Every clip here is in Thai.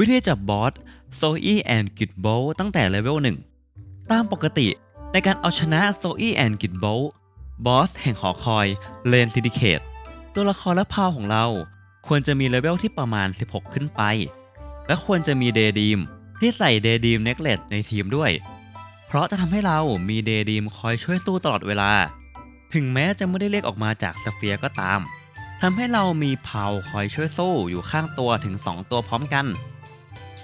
วิธีจับบอสโซอีแอนด์กิดโบตั้งแต่เลเวล1ตามปกติในการเอาชนะโซอีแอนด์กิดโบบอสแห่งหอคอยเลนซิดิเคตตัวละครและพาวของเราควรจะมีเลเวลที่ประมาณ 16 ขึ้นไป และควรจะมีเดดีมที่ใส่เดดีมเน็กเลสในทีมด้วย เพราะจะทำให้เรามีเดดีมคอยช่วยสู้ตลอดเวลา ถึงแม้จะไม่ได้เรียกออกมาจากสเฟียร์ก็ตามทำให้เรามีเพาคอยช่วยสู้อยู่ข้างตัวถึง 2 ตัวพร้อมกัน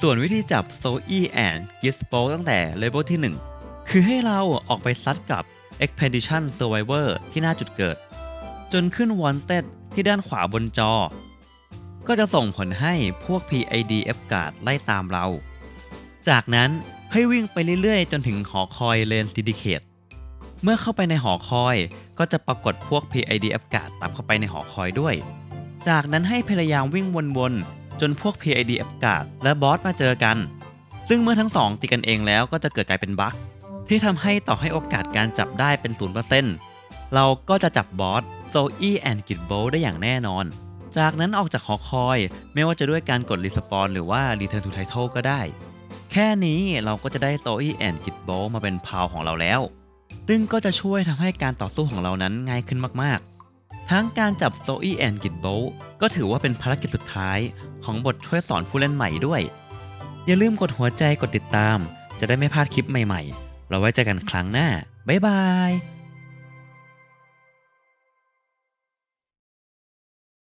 ส่วนวิธีจับโซอีแอนกิสโปตั้งแต่เลเวลที่ 1 คือให้เราออกไปซัดกับ Expedition Survivor ที่หน้าจุดเกิด จนขึ้น Wanted ที่ด้านขวาบนจอ ก็จะส่งผลให้พวก PID F Guard ไล่ตามเรา จากนั้นให้วิ่งไปเรื่อยๆ จนถึงหอคอยเลนซิดิเคตเมื่อเข้าไปในหอคอยก็จะปรากฏพวก PIDF Guard ตามเข้าไปในหอคอยด้วย จากนั้นให้พยายามวิ่งวนๆ จนพวก PIDF Guard และบอสมาเจอกัน ซึ่งเมื่อทั้งสองตีกันเองแล้วก็จะเกิดกลายเป็นบั๊กที่ทำให้ต่อให้โอกาสการจับได้เป็น 0%เราก็จะจับบอสโซอีแอนกิดโบได้อย่างแน่นอน จากนั้นออกจากหอคอย ไม่ว่าจะด้วยการกดรีสปอนหรือว่า Return to Title ก็ได้ แค่นี้เราก็จะได้โซอีแอนกิดโบมาเป็นพาวของเราแล้ว ซึ่งก็จะช่วยทำให้การต่อสู้ของเรานั้นง่ายขึ้นมากๆ ทั้งการจับโซอี้แอนกิดโบก็ถือว่าเป็นภารกิจสุดท้ายของบทช่วยสอนผู้เล่นใหม่ด้วย อย่าลืมกดหัวใจกดติดตาม จะได้ไม่พลาดคลิปใหม่ๆ เราไว้เจอกันครั้งหน้า บ๊ายบาย